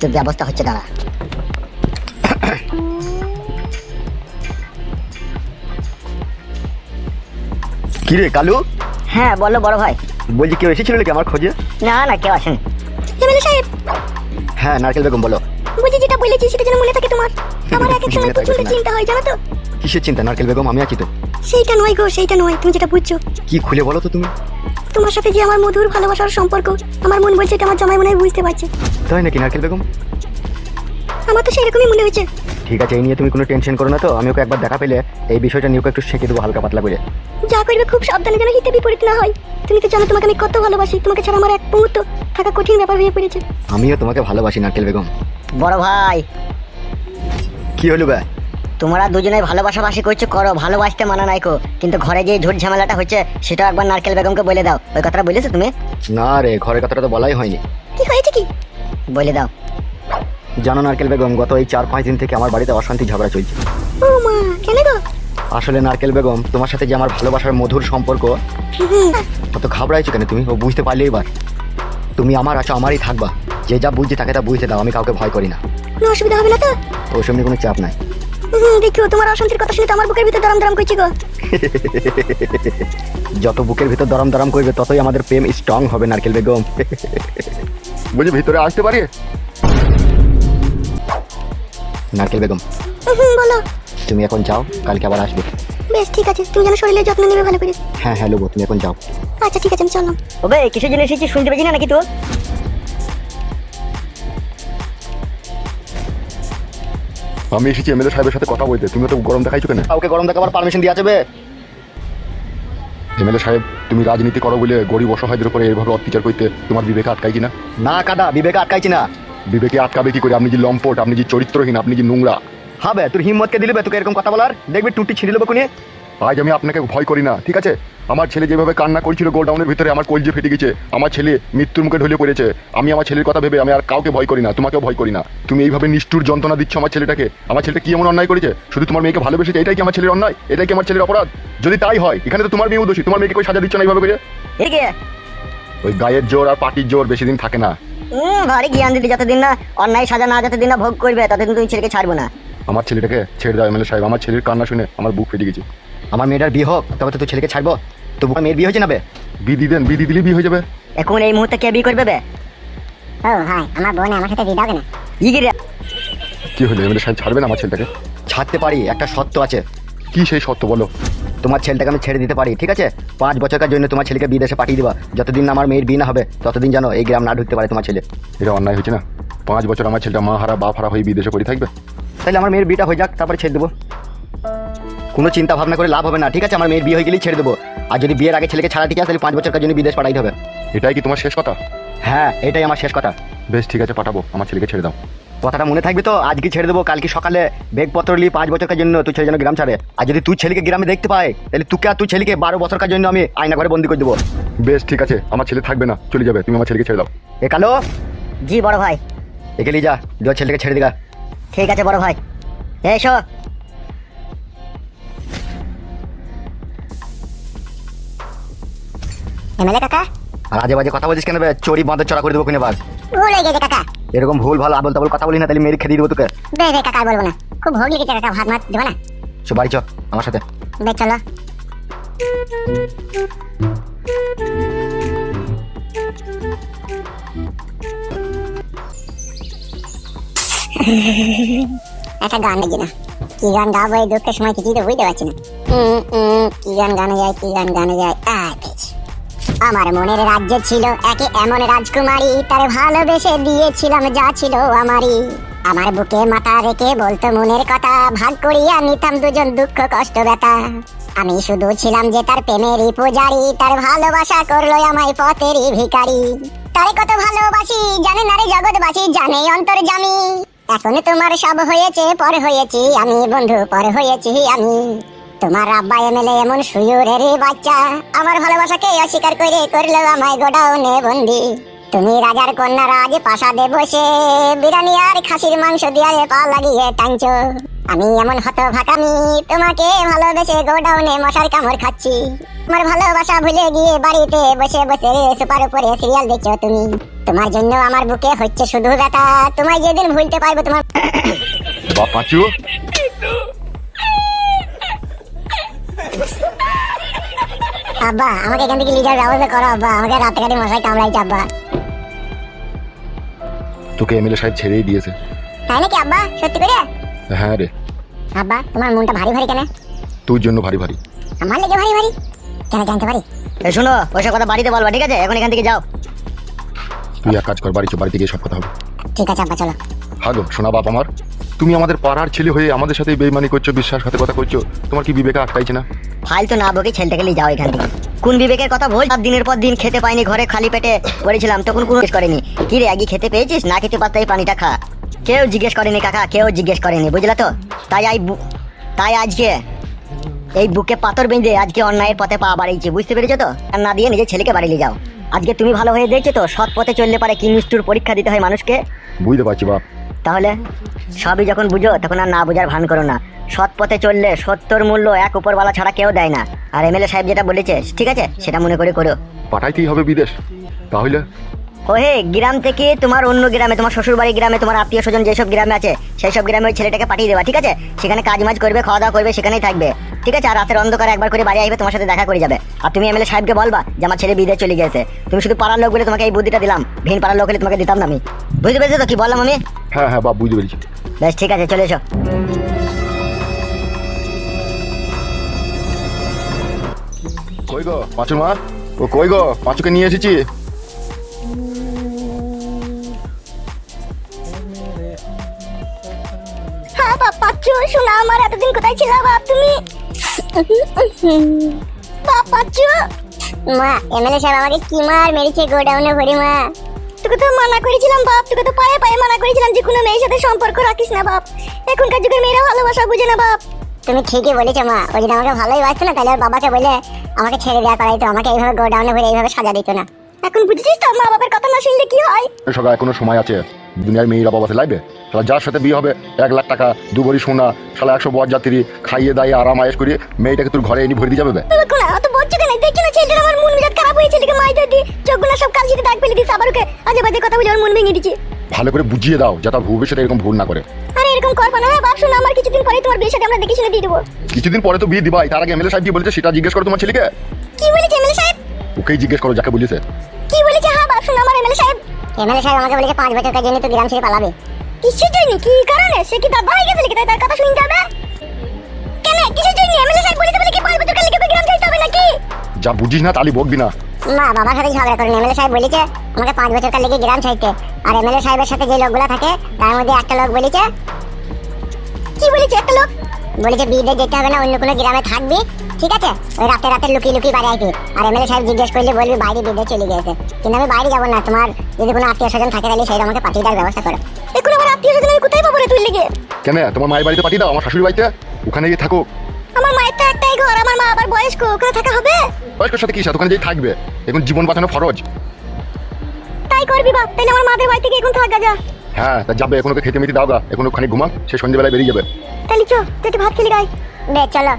তোর ব্যবস্থা হচ্ছে দাঁড়া। কি রে কালু? হ্যাঁ বলো বড় ভাই। বলছি কেউ এসেছিল নাকি আমার খোঁজে? না না কেউ আসেনি। এমএলএ সাহেব। হ্যাঁ নারকেল বেগম বলো। বুঝি যেটা বলেছি সেটা যেন মনে থাকে তোমার। আমার এক এক সময় প্রচণ্ড চিন্তা হয় জানো তো। কিসের চিন্তা? নারকেল বেগম আমি আছি তো। সেইটা নয় গো সেইটা নয় তুমি যেটা বুঝছ। কি খুলে বলো তো তুমি? তোমার সাথে যে আমার মধুর ভালোবাসার সম্পর্ক আমার মন বলছে এটা আমার জামাই মনে হয় বুঝতে পারছে। তাই নাকি নারকেল বেগম? আমার তো সেরকমই মনে হয়েছে। ঠিক আছে এই নিয়ে তুমি কোনো টেনশন করো না তো আমি ওকে একবার দেখা পেলে এই বিষয়টা নিয়ে ওকে একটু শেখে দেবো হালকা পাতলা করে। যা করবে খুব সাবধানে যেন হিতে বিপরীত না হয়। তুমি তো জানো তোমাকে আমি কত ভালোবাসি তোমাকে ছাড়া আমার এক মুহূর্ত থাকা কঠিন ব্যাপার হয়ে পড়েছে। আমিও তোমাকে ভালোবাসি নারকেল বেগম। বড় ভাই। কি হলো ব্যা তোমরা দুজনে ভালোবাসাবাসি করছ করো ভালোবাসতে মানা নাই কো। কিন্তু ঘরে যে ঝুট ঝামেলাটা হচ্ছে সেটা একবার নারকেল বেগমকে বলে দাও। ওই কথাটা বলেছ তুমি? না রে ঘরের কথাটা তো বলাই হয়নি। কি হয়েছে কি? বলে দাও। জানো নারকেল বেগম গত এই চার পাঁচ দিন থেকে আমার বাড়িতে অশান্তি ঝগড়া চলছে। ও মা কেন গো? আসলে নারকেল বেগম তোমার সাথে যে আমার ভালোবাসার মধুর সম্পর্ক অত ঘাবড়াইছো কেন তুমি? ও বুঝতে পারলে এবার তুমি আমার আছো আমারই থাকবা। যে যা বুঝছে তাকে তা বুঝতে দাও আমি কাউকে ভয় করি না। কোনো অসুবিধা হবে না তো? ওসব নিয়ে কোনো চাপ নাই। দেখিও তোমার অশান্তির কথা শুনে তো আমার বুকের ভিতর দরম দরম করছে গো। যত বুকের ভিতর দরম দরম করবে ততই আমাদের প্রেম স্ট্রং হবে নারকেল বেগম। বলছি ভিতরে আসতে পারি? নারকেল বেগম হুম, বলো। তুমি এখন যাও কালকে আবার আসবে। বেশ ঠিক আছে তুমি যেন শরীরের যত্ন নেবে ভালো করে। হ্যাঁ হ্যাঁ লোবো তুমি এখন যাও। আচ্ছা ঠিক আছে আমি চললাম। ওবে জন্য এসেছিস শুনতে পেয়েছি না নাকি তো আমি এসেছি এমএলএ সাহেবের সাথে কথা বলতে। তুমি তো গরম দেখাইছো কেন? কাউকে গরম দেখাবার পারমিশন দিয়ে যাবে? এমএলএ সাহেব তুমি রাজনীতি করো বলে গরিব অসহায়দের উপরে এইভাবে অত্যাচার করতে তোমার বিবেকে আটকাই কিনা? না কাদা বিবেকে আটকাইছি না বিবেকে আটকাবে কি করে? আপনি যে লম্পট আপনি যে চরিত্রহীন আপনি যে নোংরা। হবে তোর হিম্মতকে দিলে তোকে এরকম কথা বলার? দেখবি টুটি ছিঁড়ে নেব কোনে আজ আমি আপনাকে ভয় করি না ঠিক আছে? আমার ছেলে যেভাবে কান্না করছিল গোডাউনের ভিতরে আমার কলজে ফেটে গেছে। আমার ছেলে মৃত্যুর মুখে ঢলে পড়েছে। আমি আমার ছেলের কথা ভেবে আমি আর কাউকে ভয় করি না তোমাকেও ভয় করি না। তুমি এইভাবে নিষ্ঠুর যন্ত্রণা দিচ্ছ আমার ছেলেটাকে। আমার ছেলেটা কি এমন অন্যায় করেছে? শুধু তোমার মেয়েকে ভালোবেসেছে এটাই কি আমার ছেলের অন্যায়? এটাই কি আমার ছেলের অপরাধ? যদি তাই হয় এখানে তো তোমার মেয়েও দোষী তোমার মেয়েকে কই সাজা দিচ্ছ না এইভাবে করে? ওই গায়ের জোর আর পাটির জোর বেশি দিন থাকে না। ভারী জ্ঞান দিতে যতদিন না অন্যায় সাজা না যতদিন না ভোগ করবে ততদিন তুমি ছেলেকে ছাড়বো না। আমার ছেলেটাকে ছেড়ে দাও এমএলএ সাহেব। আমার ছেলের কান্না শুনে আমার বুক ফেটে গেছে। আমার মেয়েটার বিয়ে হোক তবে তো তোর ছেলেকে ছাড়বো। তো বুকা মেয়ের বিয়ে হয়ে যাবে বে? বিদি দেন বিদি দিলে বিয়ে হয়ে যাবে। এখন এই মুহূর্তে কে বিয়ে করবে বে? ও ভাই আমার বোন আমার সাথে দিদাও কেন? ইগিরে কি হলো এমএলএ সাহেব ছাড়বেন আমার ছেলেটাকে? ছাড়তে পারি একটা শর্ত আছে। কি সেই শর্ত বলো? তোমার ছেলেটাকে আমি ছেড়ে দিতে পারি ঠিক আছে? পাঁচ বছরের জন্য তোমার ছেলেকে বিদেশে পাঠিয়ে দিবা। যতদিন না আমার মেয়ের বিয়ে না হবে ততদিন যেন এই গ্রাম না ঢুকতে পারে তোমার ছেলে। এটা অন্যায় হয়েছে না? পাঁচ বছর আমার ছেলেটা মা হারা বাপ হারা হয়ে বিদেশে পড়ে থাকবে? তাহলে আমার মেয়ের বিয়েটা হয়ে যাক তারপরে ছেড়ে দেবো। কোনো চিন্তা ভাবনা করে লাভ হবে না। ঠিক আছে আমার মেয়ের বিয়ে হয়ে গেলেই ছেড়ে দেবো। আর যদি বিয়ের আগে ছেলেকে ছাড়া ঠিক আছে তাহলে পাঁচ বছরের জন্য বিদেশ পাঠাইতে হবে? এটাই কি তোমার শেষ কথা? হ্যাঁ এটাই আমার শেষ কথা। বেশ ঠিক আছে পাঠাবো। আমার ছেলেকে ছেড়ে দাও। কথাটা মনে থাকবে তো? আজকে ছেড়ে দেবো কালকে সকালে বেগপত্র নিয়ে পাঁচ বছরের জন্য তুই ছেলে যেন গ্রাম ছাড়ে? আর যদি তুই ছেলেকে গ্রামে দেখতে পাই তাহলে তুকে আর তুই ছেলেকে বারো বছরের জন্য আমি আয়না ঘরে বন্দি করে দেবো। বেশ ঠিক আছে আমার ছেলে থাকবে না। চলে যাবে তুমি আমার ছেলেকে ছেড়ে দাও। এ কালো? জি বড় ভাই। একে নিয়ে যা দু ছেলেকে ছেড়ে দিগা। ঠিক আছে বড় ভাই। এসো। এমএলএ কাকা? আর আজে বাজে কথা বলছিস কেন বে? চড়ি বাঁধে চড়া করে দেবো কিনে বার ভুল হয়ে গেছে কাকা। এরকম ভুল ভালো আবল তাবল কথা বলি না তাহলে মেরে খেয়ে দেবো তোকে। বে বে কাকা বলব না। খুব ভোগ লেগেছে কাকা ভাত মাত দেবো না? সো বাড়ি চ আমার সাথে। বে চলো। একটা গান দেখি না। কি গান গাবো এই দুঃখের সময় কিছুই তো বুঝতে পারছি না। কি গান গানে যায় কি গান গানে যায় পেয়েছি। আমার মনের রাজ্যে ছিল একে এমন রাজকুমারী, তার ভালোবেসে দিয়েছিলাম যা ছিল আমারই। আমার বুকে মাথা রেখে বলতো মনের কথা, ভাগ করিয়া নিতাম দুজন দুঃখ, কষ্ট, ব্যথা। আমি শুধু ছিলাম যে তার প্রেমেরই পূজারি, তার ভালোবাসা করল আমায় পথেরই ভিখারি। তারে কত ভালোবাসি, জানে না রে জগৎবাসী, জানে অন্তর জামি। এখন তোমার সব হয়েছে, পর হয়েছি আমি, বন্ধু, পর হয়েছি আমি। তোমার আব্বা এমএলএ এমন সুয়ুরের বাচ্চা। আমার ভালোবাসাকে অস্বীকার করে করল আমায় গোডাউনে বন্দি। তুমি রাজার কন্যা রাজ প্রাসাদে বসে বিরিয়ানি আর খাসির মাংস দিয়ে পা লাগিয়ে টানছো। আমি এমন হত ভাকামি তোমাকে ভালোবেসে গোডাউনে মশার কামড় খাচ্ছি। আমার ভালোবাসা ভুলে গিয়ে বাড়িতে বসে বসে সুপার উপরে সিরিয়াল দেখছ তুমি। তোমার জন্য আমার বুকে হচ্ছে শুধু ব্যথা। তোমায় যেদিন ভুলতে পারব তোমার বা আব্বা আমাকে এখান থেকে যাওয়ার ব্যবস্থা করো আব্বা। আমাকে রাতে কাটে মশাই কামড়াইছে আব্বা। তোকে এমএলএ সাহেব ছেড়েই দিয়েছে। তাই নাকি আব্বা? সত্যি করে? হ্যাঁ রে। আব্বা তোমার মনটা ভারী ভারী কেন? তোর জন্য ভারী ভারী। আমার লেগে ভারী ভারী? কেন জানতে পারি? এই শুনো ওইসব কথা বাড়িতে বলবা ঠিক আছে? এখন এখান থেকে যাও। তুই এক কাজ কর বাড়ি চো বাড়িতে গিয়ে সব কথা হবে। ঠিক আছে আব্বা চলো। হাগো শোনা বাপ আমার। তুমি আমাদের পাড়ার ছেলে হয়ে আমাদের সাথে বেইমানি করছ বিশ্বাসঘাতকতা করছ তোমার কি বিবেকে আটকাইছে না? ফাইল তো না বকে ছেলেটাকে নিয়ে যাও এখান থেকে। কোন বিবেকের কথা বল? আর দিনের পর দিন খেতে পাইনি ঘরে খালি পেটে পড়েছিলাম তখন কোনো জিজ্ঞেস করেনি। কি রে আগে খেতে পেয়েছিস? না খেতে পারতে এই পানিটা খা। কেউ জিজ্ঞেস করেনি কাকা কেউ জিজ্ঞেস করেনি বুঝলা তো? তাই আই তাই আজকে এই বুকে পাথর বেঁধে আজকে অন্যায়ের পথে পা বাড়িয়েছি বুঝতে পেরেছ তো? আর না দিয়ে নিজের ছেলেকে বাড়ি নিয়ে যাও। আজকে তুমি ভালো হয়ে দেখছ তো? সৎ পথে চললে পারে কি নিষ্ঠুর পরীক্ষা দিতে হয় মানুষকে? বুঝতে পারছি বাপ। তাহলে? সবই যখন বুঝো তখন আর না বোঝার ভান করো না। সৎ পথে চললে সত্যর মূল্য এক উপরওয়ালা ছাড়া কেউ দেয় না। আর এমএলএ সাহেব যেটা বলেছে ঠিক আছে? সেটা মনে করে করো। পাঠাইতেই হবে বিদেশ। তাহলে? ও হে গ্রাম থেকে তোমার অন্য গ্রামে তোমার শ্বশুর বাড়ি গ্রামে তোমার আত্মীয় স্বজন যেসব গ্রামে আছে সেই সব গ্রামে ওই ছেলেটাকে পাঠিয়ে দেবা ঠিক আছে? সেখানে কাজ মাজ করবে খাওয়া দাওয়া করবে সেখানেই থাকবে। ঠিক আছে? আর রাতের অন্ধকারে একবার করে বাড়ি আসবে তোমার সাথে দেখা করে যাবে। আর তুমি এমএলএ সাহেবকে বলবা যে আমার ছেলে বিদেশ চলে গেছে তুমি শুধু পাড়ার লোক বলে তোমাকে এই বুদ্ধিটা দিলাম। ভিন পাড়ার লোক হলে তোমাকে দিতাম না আমি। বুঝতে পেরেছ তো কি বললাম আমি? হ্যাঁ হ্যাঁ বাপ বুঝতে পেরেছি। বেশ ঠিক আছে চলে এসো। কই গো পাঁচুর মা ও কই গো পাঁচুকে নিয়ে এসেছি। হ্যাঁ বাপ পাচ্ছু শোনা আমার এতদিন কোথায় ছিল বাপ তুমি? বাপ পাচ্ছু মা এমএলএ সাহেব আমাকে কি মার মেরেছে গোডাউনে ভরি মা? তোকে তো মানা করেছিলাম বাপ। তোকে তো পায়ে পায়ে মানা করেছিলাম যে কোনো মেয়ের সাথে সম্পর্ক রাখিস না বাপ। এখনকার যুগের মেয়েরা ভালোবাসা বুঝে না বাপ। তুমি ঠিকই বলেছ মা। ওই যদি আমাকে ভালোই বাসতো না তাহলে ওর বাবাকে বলে আমাকে ছেড়ে দেওয়া করাইতো আমাকে এইভাবে গোডাউনে ভরে এইভাবে সাজা দিত না। এখন বুঝেছিস তো মা বাবার কথা না শুনলে কি হয়? সকাল এখনও সময় আছে। দুনিয়ার মেয়েরা বাবা লাইবে শালা যার সাথে বিয়ে হবে এক লাখ টাকা দু ভরি সোনা শালা একশো বর যাত্রী খাইয়ে দাইয়ে আরাম আয়েস করিয়ে মেয়েটাকে তোর ঘরে এনে ভরে দিয়ে যাবে না অত বলছো কেন? দেখছ না ছেলেটার আমার মেজাজ খারাপ হয়েছে এদিকে মাইটা দি চোখগুলো সব কালচিতে দাগ ফেলে দিচ্ছে আবার ওকে আজে বাজে কথা বলে ওর মন ভেঙে দিচ্ছে ভালো করে বুঝিয়ে দাও যাতে ভবিষ্যতে এরকম ভুল না করে। আরে এরকম করবা না হ্যাঁ বাপ শোনো আমার কিছুদিন পরে তোমার বিয়ের সাথে আমরা দেখে শুনে দিয়ে দেবো। কিছুদিন পরে তো বিয়ে দিবাই তার আগে এমএলএ সাহেব কি বলেছে সেটা জিজ্ঞেস করো তোমার ছেলেকে। কি বলেছে এমএলএ সাহেব? ওকেই জিজ্ঞেস করো যাকে বলেছে। কি বলেছে? হ্যাঁ বাপ শোনো আমার এমএলএ সাহেব? এমএলএ সাহেব আমাকে বলেছে পাঁচ বছর কাজ জন্য তো গ্রাম ছেড়ে পালাবে। কিসের জন্য? কি কারণে? সে কি দাদা হয়ে গেছে নাকি? তাই তার কথা শুনতে হবে? যা বুঝিস না তালি বকবি না। মা বাবার সাথে ঝগড়া করেন। এমএলএ সাহেব বলেছে আমাকে পাঁচ বছর কাল লেগে গ্রাম ছাড়তে। আর এমএলএ সাহেবের সাথে যে লোকগুলো থাকে তার মধ্যে একটা লোক বলেছে কি বলেছে একটা লোক? বলেছে বিয়ে যেতে হবে না অন্য কোনো গ্রামে থাকবি ঠিক আছে? ওই রাতে রাতে লুকিয়ে লুকিয়ে বাড়ি আসবি আর এমএলএ সাহেব জিজ্ঞেস করলে বলবি বাইরে বিদে চলে গেছে কিন্তু আমি বাইরে যাব না তোমার যদি কোনো আত্মীয় স্বজন থাকে তাহলে সেই আমাকে পাঠিয়ে দেওয়ার ব্যবস্থা করো। এখন আমার আত্মীয় স্বজন আমি কোথায় পাবো রে তুই লেগে? কেন তোমার মায়ের বাড়িতে পাঠিয়ে দাও আমার শাশুড়ি বাড়িতে? ওখানে গিয়ে থাকো। আমার মায়ের তো একটাই ঘর আমার মা আবার বয়স্ক ওখানে থাকা হবে বয়স্কের সাথে কি সাথে ওখানে যেই থাকবে। এখন জীবন বাঁচানো ফরজ। তাই করবি বাপ তাই আমার মাদের বাড়ি থেকে এখন থাকা যা হ্যাঁ তা যাবে এখন ওকে খেতে মেতে দাও গা। এখন ওখানে ঘুমা সে সন্ধ্যেবেলায় বেরিয়ে যাবে। তাহলে চো তুই ভাত খেলি গাই। বে চলো।